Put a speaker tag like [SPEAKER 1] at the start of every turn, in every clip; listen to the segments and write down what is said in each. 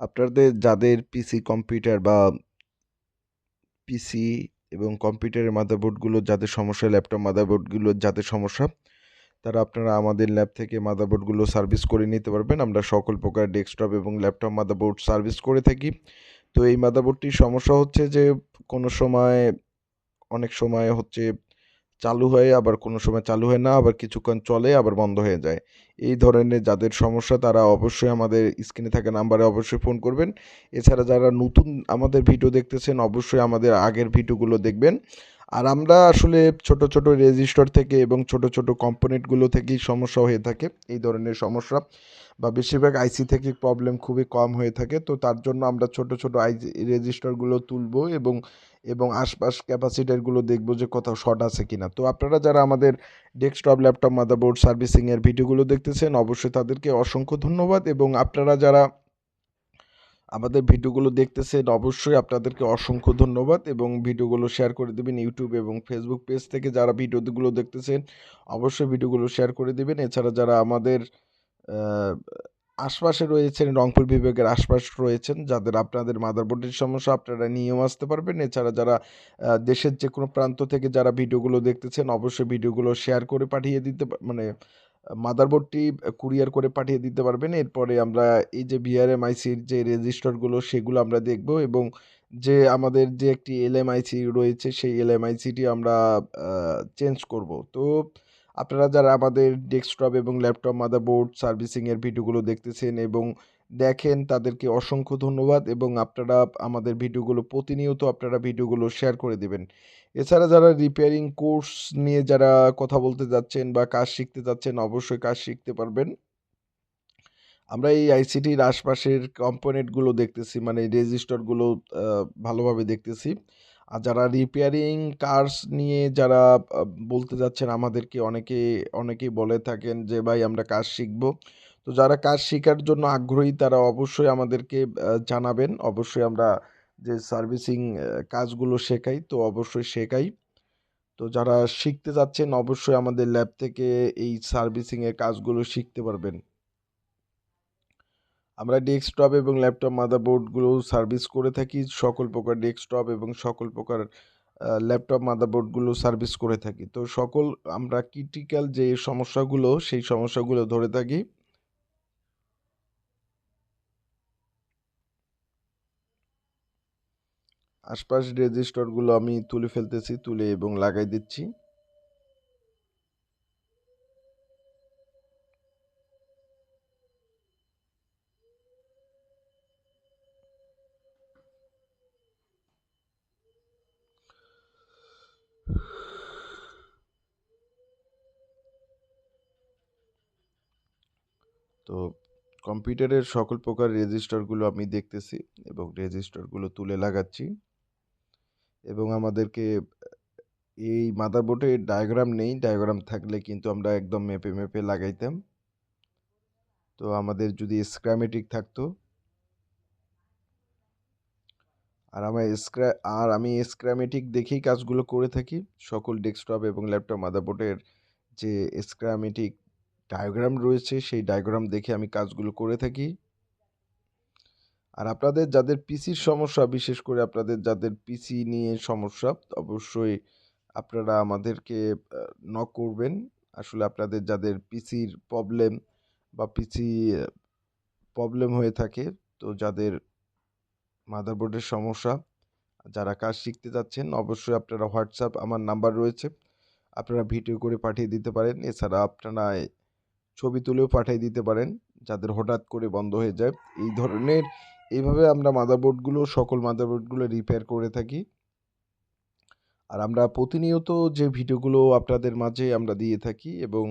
[SPEAKER 1] আপনাদের যাদের পিসি কম্পিউটার বা পিসি এবং কম্পিউটারের মাদারবোর্ডগুলো যাদের সমস্যা ল্যাপটপ মাদারবোর্ডগুলোর যাদের সমস্যা, তারা আপনারা আমাদের ল্যাব থেকে মাদারবোর্ডগুলো সার্ভিস করে নিতে পারবেন। আমরা সকল প্রকার ডেস্কটপ এবং ল্যাপটপ মাদারবোর্ড সার্ভিস করে থাকি। তো এই মাদারবোর্ডটির সমস্যা হচ্ছে যে, কোনো সময়, অনেক সময় হচ্ছে চালু হয়ে আবার কোনো সময় চালু হয় না, আবার কিছুক্ষণ চলে, আবার বন্ধ হয়ে যায়। এই ধরনের যাদের সমস্যা, তারা অবশ্যই আমাদের স্ক্রিনে থাকা নাম্বারে অবশ্যই ফোন করবেন। এছাড়া যারা নতুন আমাদের ভিডিও দেখতেছেন, অবশ্যই আমাদের আগের ভিডিওগুলো দেখবেন। আর আমরা আসলে ছোট ছোট রেজিস্টার থেকে এবং ছোট ছোট কম্পোনেন্টগুলো থেকেই সমস্যা হয়ে থাকে, এই ধরনের সমস্যা। বা বেশিরভাগ আইসি থেকে প্রবলেম খুবই কম হয়ে থাকে, তো তার জন্য আমরা ছোট ছোট আইসি রেজিস্টারগুলো তুলবো এবং এবং আশপাশ ক্যাপাসিটারগুলো দেখব যে কোথাও শর্ট আছে কিনা। তো আপনারা যারা আমাদের ডেস্কটপ ল্যাপটপ মাদারবোর্ড সার্ভিসিংয়ের ভিডিওগুলো দেখতেছেন, অবশ্যই তাদেরকে অসংখ্য ধন্যবাদ এবং আপনারা যারা আমাদের ভিডিওগুলো দেখতেছেন, অবশ্যই আপনাদেরকে অসংখ্য ধন্যবাদ এবং ভিডিওগুলো শেয়ার করে দেবেন ইউটিউব এবং ফেসবুক পেজ থেকে যারা ভিডিওগুলো দেখতেছেন, অবশ্যই ভিডিওগুলো শেয়ার করে দেবেন। এছাড়া যারা আমাদের আশপাশে রয়েছেন, রংপুর বিভাগের আশপাশ রয়েছেন, যাদের আপনাদের মাদারবোর্ডের সমস্যা, আপনারা নিয়েও আসতে পারবেন। এছাড়া যারা দেশের যে কোনো প্রান্ত থেকে যারা ভিডিওগুলো দেখতেছেন, অবশ্যই ভিডিওগুলো শেয়ার করে পাঠিয়ে দিতে মানে মাদারবোর্ডটি কুরিয়ার করে পাঠিয়ে দিতে পারবেন। এরপরে আমরা এই যে ভিআরএমআইসির যে রেজিস্টারগুলো সেগুলো আমরা দেখব এবং যে আমাদের যে একটি এলএমআইসি রয়েছে, সেই এলএমআইসিটি আমরা চেঞ্জ করব। তো আপনারা যারা আমাদের ডেস্কটপ এবং ল্যাপটপ মাদারবোর্ড সার্ভিসিংয়ের ভিডিওগুলো দেখতেছেন এবং দেখেন, তাদেরকে অসংখ্য ধন্যবাদ এবং আপনারা আমাদের ভিডিওগুলো প্রতিনিয়ত আপনারা ভিডিওগুলো শেয়ার করে দেবেন। এছাড়া যারা রিপেয়ারিং কোর্স নিয়ে যারা কথা বলতে যাচ্ছেন বা কাজ শিখতে যাচ্ছেন, অবশ্যই কাজ শিখতে পারবেন। আমরা এই আইসিটির আশপাশের কম্পোনেন্টগুলো দেখতেছি মানে রেজিস্টারগুলো ভালোভাবে দেখতেছি। আর যারা রিপেয়ারিং কার্স নিয়ে যারা বলতে যাচ্ছেন আমাদেরকে অনেকে, অনেকেই বলে থাকেন যে, ভাই, আমরা কাজ শিখব। তো যারা কাজ শেখার জন্য আগ্রহী, তারা অবশ্যই আমাদেরকে জানাবেন। অবশ্যই আমরা যে সার্ভিসিং কাজগুলো শেখাই, তো অবশ্যই শেখাই। তো যারা শিখতে যাচ্ছেন, অবশ্যই আমাদের ল্যাব থেকে এই সার্ভিসিংয়ের কাজগুলো শিখতে পারবেন। আমরা ডেস্কটপ এবং ল্যাপটপ মাদারবোর্ডগুলো সার্ভিস করে থাকি, সকল প্রকার ডেস্কটপ এবং সকল প্রকার ল্যাপটপ মাদারবোর্ডগুলো সার্ভিস করে থাকি। তো সকল, আমরা ক্রিটিক্যাল যে সমস্যাগুলো, সেই সমস্যাগুলো ধরে থাকি। আশপাশ রেজিস্টারগুলো আমি তুলে ফেলতেছি, তুলে এবং লাগাই দিচ্ছি। তো কম্পিউটারের সকল প্রকার রেজিস্টারগুলো আমি দেখতেছি এবং রেজিস্টারগুলো তুলে লাগাচ্ছি। এবং আমাদেরকে এই মাদারবোর্ডে ডায়াগ্রাম নেই, ডায়াগ্রাম থাকলে কিন্তু আমরা একদম মেপে মেপে লাগাইতাম। তো আমাদের যদি স্ক্রামেটিক থাকতো। আর আমার স্ক্রা আর আমি স্ক্রামেটিক দেখেই কাজগুলো করে থাকি। সকল ডেস্কটপ এবং ল্যাপটপ মাদারবোর্ডের যে স্ক্রামেটিক ডায়াগ্রাম রয়েছে, সেই ডায়াগ্রাম দেখে আমি কাজগুলো করে থাকি। আর আপনাদের যাদের পিসির সমস্যা, বিশেষ করে আপনাদের যাদের পিসি নিয়ে সমস্যা, অবশ্যই আপনারা আমাদেরকে নক করবেন। আসলে আপনাদের যাদের পিসির প্রবলেম বা পিসি প্রবলেম হয়ে থাকে, তো যাদের মাদারবোর্ডের সমস্যা, যারা কাজ শিখতে যাচ্ছেন, অবশ্যই আপনারা হোয়াটসঅ্যাপ আমার নাম্বার রয়েছে। আপনারা ভিডিও করে পাঠিয়ে দিতে পারেন। এছাড়া আপনারা ছবি তুলেও পাঠিয়ে দিতে পারেন, যাদের হঠাৎ করে বন্ধ হয়ে যায়। এই ধরনের, এইভাবে আমরা মাদারবোর্ডগুলো সকল মাদারবোর্ডগুলো রিপেয়ার করে থাকি। আর আমরা প্রতিনিয়ত যে ভিডিওগুলো আপনাদের মাঝে আমরা দিয়ে থাকি এবং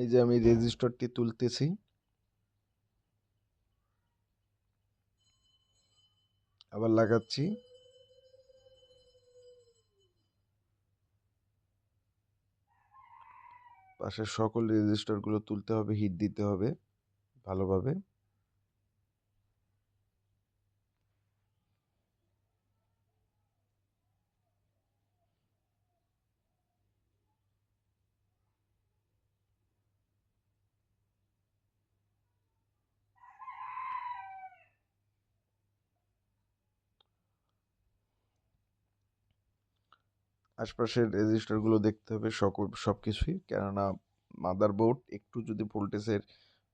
[SPEAKER 1] এই যে আমি রেজিস্টারটি তুলতেছি। আবার লাগাচ্ছি। পাশের সকল রেজিস্টারগুলো তুলতে হবে, হিট দিতে হবে ভালোভাবে। আশপাশের রেজিস্টারগুলো দেখতে হবে, সকল সব কিছুই কেননা মাদারবোর্ড একটু যদি ভোল্টেজের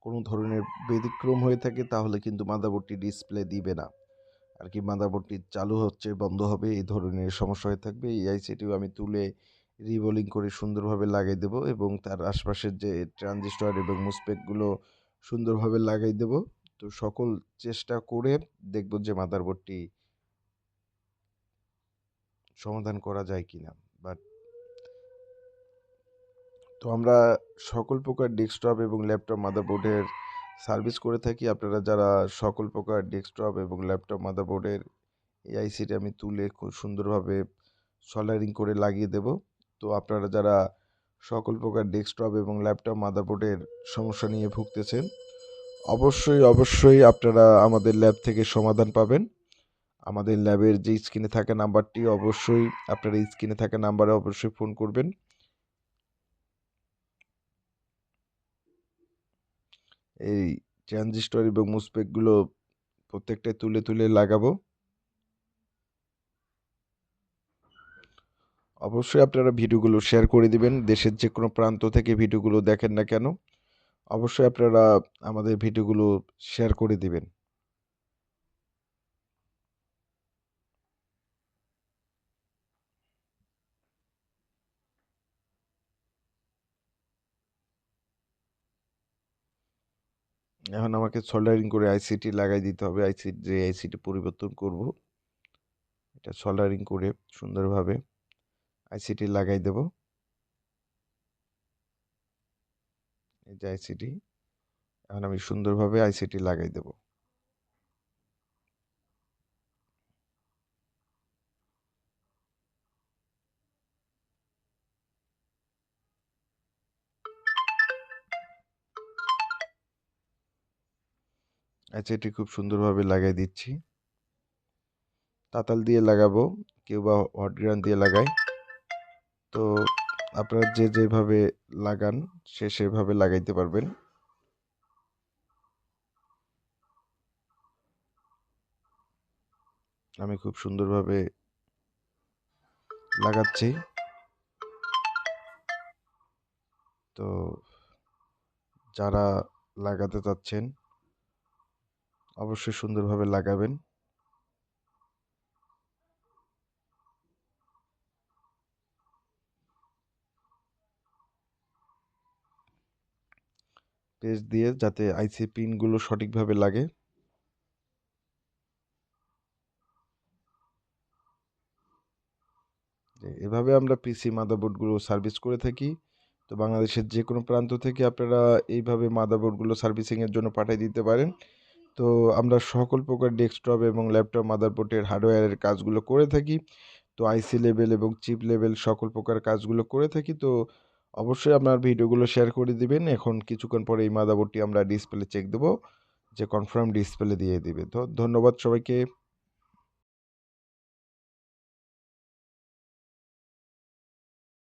[SPEAKER 1] কোনো ধরনের ব্যতিক্রম হয়ে থাকে, তাহলে কিন্তু মাদারবোর্ডটি ডিসপ্লে দিবে না। আর কি মাদারবোর্ডটি চালু হচ্ছে, বন্ধ হবে, এই ধরনের সমস্যা হয়ে থাকবে। এই আইসিটিও আমি তুলে রিবোলিং করে সুন্দরভাবে লাগাই দেব এবং তার আশপাশের যে ট্রানজিস্টর এবং মুসপেকগুলো সুন্দরভাবে লাগাই দেব। তো সকল চেষ্টা করে দেখব যে মাদারবোর্ডটি সমাধান করা যায় কি না বাট তো আমরা সকল প্রকার ডেস্কটপ এবং ল্যাপটপ মাদারবোর্ডের সার্ভিস করে থাকি। আপনারা যারা সকল প্রকার ডেস্কটপ এবং ল্যাপটপ মাদারবোর্ডের এই আইসিটি আমি তুলে খুব সুন্দরভাবে সলারিং করে লাগিয়ে দেব। তো আপনারা যারা সকল প্রকার ডেস্কটপ এবং ল্যাপটপ মাদারবোর্ডের সমস্যা নিয়ে ভুগতেছেন, অবশ্যই অবশ্যই আপনারা আমাদের ল্যাব থেকে সমাধান পাবেন। আমাদের ল্যাবের যে স্ক্রিনে থাকা নাম্বারটি অবশ্যই, আপনারা স্ক্রিনে থাকা নাম্বারে অবশ্যই ফোন করবেন। এই ট্রানজিস্টর এবং মুসপেকগুলো প্রত্যেকটাই তুলে তুলে লাগাবো। অবশ্যই আপনারা ভিডিওগুলো শেয়ার করে দিবেন, দেশের যে কোনো প্রান্ত থেকে ভিডিওগুলো দেখেন না কেন। অবশ্যই আপনারা আমাদের ভিডিওগুলো শেয়ার করে দিবেন। এখন আমাকে সোল্ডারিং করে আইসিটি লাগাই দিতে হবে। আইসিটি যে আইসিটি পরিবর্তন করব, এটা সোল্ডারিং করে সুন্দরভাবে আইসিটি লাগাই দেব। এই যে আইসিটি এখন আমি সুন্দরভাবে আইসিটি লাগাই দেব। এটি খুব সুন্দরভাবে লাগাই দিচ্ছি। তাতাল দিয়ে লাগাবো, কেউ বা হট দিয়ে লাগায়। তো আপনারা যে যেভাবে লাগান, সে সেভাবে লাগাইতে পারবেন। আমি খুব সুন্দরভাবে লাগাচ্ছি। তো যারা লাগাতে চাচ্ছেন অবশ্যই সুন্দরভাবে লাগাবেন। পেস্ট দিয়ে যাতে আইসি পিনগুলো সঠিকভাবে লাগে। এভাবে আমরা পিসি মাদারবোর্ডগুলো সার্ভিস করে থাকি। তো বাংলাদেশের যে কোনো প্রান্ত থেকে আপনারা এইভাবে মাদারবোর্ডগুলো সার্ভিসিংয়ের জন্য পাঠিয়ে দিতে পারেন। তো আমরা সকল প্রকার ডেস্কটপ এবং ল্যাপটপ, মাদারবোর্ডের হার্ডওয়্যারের কাজগুলো করে থাকি। তো আইসি লেভেল এবং চিপ লেভেল সকল প্রকার কাজগুলো করে থাকি। তো অবশ্যই আপনার ভিডিওগুলো শেয়ার করে দিবেন। এখন কিছুক্ষণ পরে এই মাদারবোর্ডটি আমরা ডিসপ্লে চেক দেবো, যে কনফার্ম ডিসপ্লে দিয়ে দিবে। তো ধন্যবাদ সবাইকে।